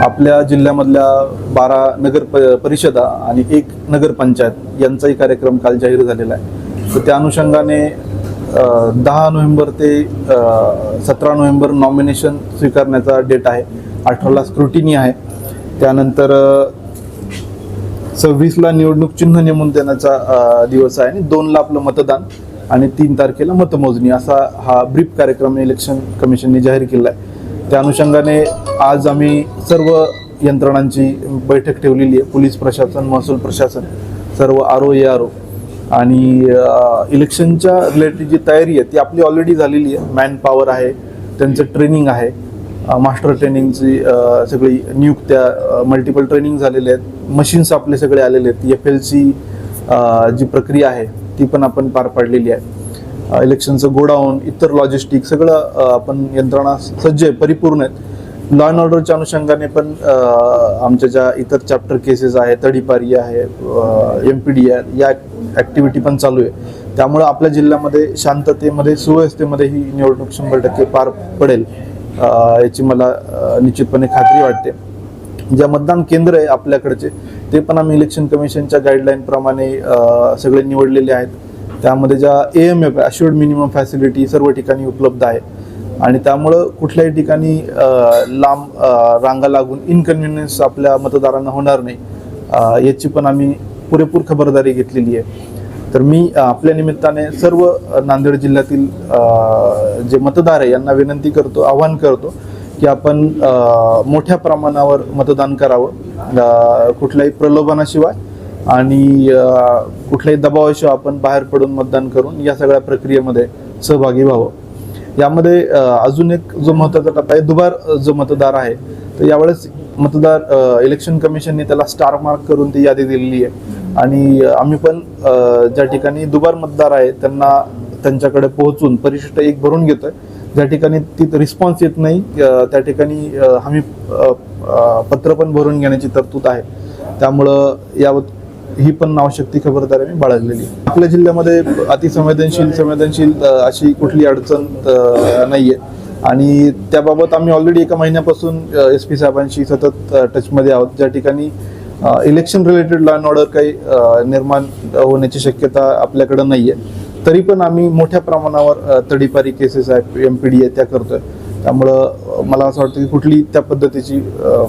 आपल्या जिल्ह्यामधल्या बारा नगर प परिषदा आणि एक नगरपंचायत यांचाही कार्यक्रम काल जाहीर झालेला आहे. तर त्या अनुषंगाने दहा नोव्हेंबर ते सतरा नोव्हेंबर नॉमिनेशन स्वीकारण्याचा डेट आहे. अठराला स्क्रुटिनी आहे. त्यानंतर सव्वीसला निवडणूक चिन्ह नेमून देण्याचा दिवस आहे आणि दोनला आपलं मतदान आणि तीन तारखेला मतमोजणी असा हा ब्रीफ कार्यक्रम इलेक्शन कमिशनने जाहीर केला आहे. त्या अनुषंगाने आज आम्ही सर्व यंत्रणांची बैठक ठेवलेली आहे. पोलीस प्रशासन महसूल प्रशासन सर्व R O A R O आणि इलेक्शनच्या रिलेटेड जी तयारी आहे ती आपली ऑलरेडी झालेली आहे. मॅन पॉवर आहे त्यांचं ट्रेनिंग आहे. मास्टर ट्रेनिंगची सगळी नियुक्त्या मल्टिपल ट्रेनिंग झालेले आहेत. मशीन्स आपले सगळे आलेले आहेत. एफ एल सी जी प्रक्रिया आहे ती पण आपण पार पाडलेली आहे. इलेक्शनचं गोडाऊन इतर लॉजिस्टिक सगळं आपण यंत्रणा सज्ज आहे परिपूर्ण आहेत. लॉ अँड ऑर्डरच्या अनुषंगाने पण आमच्या ज्या इतर चॅप्टर केसेस आहे तडीपारी आहे एम पी डी आहे या ॲक्टिव्हिटी पण चालू आहे. त्यामुळं आपल्या जिल्ह्यामध्ये शांततेमध्ये सुव्यवस्थेमध्ये ही निवडणूक शंभर टक्के पार पडेल याची मला निश्चितपणे खात्री वाटते. ज्या मतदान केंद्र आहे आपल्याकडचे ते पण आम्ही इलेक्शन कमिशनच्या गाईडलाईनप्रमाणे सगळे निवडलेले आहेत. त्यामध्ये ज्या A M F assured minimum facility सर्व ठिकाणी उपलब्ध आहे. आणि त्यामुळं कुठल्याही ठिकाणी लांब रांगा लागून इनकन्व्हिनियन्स आपल्या मतदारांना होणार नाही. याची पण आम्ही पुरेपूर खबरदारी घेतलेली आहे. तर मी आपल्या निमित्ताने सर्व नांदेड जिल्ह्यातील जे मतदार आहे यांना विनंती करतो आवाहन करतो की आपण मोठ्या प्रमाणावर मतदान करावं. कुठल्याही प्रलोभनाशिवाय आणि कुठल्याही दबावाशिवाय आपण बाहेर पडून मतदान करून या सगळ्या प्रक्रियेमध्ये सहभागी व्हावं. यामध्ये अजून एक जो महत्त्वाचा टप्पा आहे दुबार जो मतदार आहे तर यावेळेस मतदार इलेक्शन कमिशनने त्याला स्टार मार्क करून ती यादी दिलेली आहे. आणि आम्ही पण ज्या ठिकाणी दुबार मतदार आहे त्यांना त्यांच्याकडे पोहोचून परिशिष्ट एक भरून घेतोय. ज्या ठिकाणी ती रिस्पॉन्स येत नाही त्या ठिकाणी हमी आम्ही पत्र पण भरून घेण्याची तरतूद आहे. त्यामुळं यावत ही पण नावशक्ती खबरदारी आम्ही बाळगलेली. आहे. आपल्या जिल्ह्यामध्ये अतिसंवेदनशील संवेदनशील अशी कुठली अडचण नाहीये. आणि त्याबाबत आम्ही ऑलरेडी एका महिन्यापासून एस पी साहेबांशी सतत टचमध्ये आहोत. ज्या ठिकाणी election related law and order काही निर्माण होण्याची शक्यता आपल्याकडे आहे तरी पण आम्ही मोठ्या प्रमाणावर तडीपारी केसेस आहेत. एम पी डी आहे त्या करतोय. त्यामुळं मला असं वाटतं की कुठली त्या पद्धतीची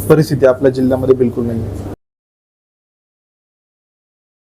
परिस्थिती आपल्या जिल्ह्यामध्ये बिलकुल नाही आहे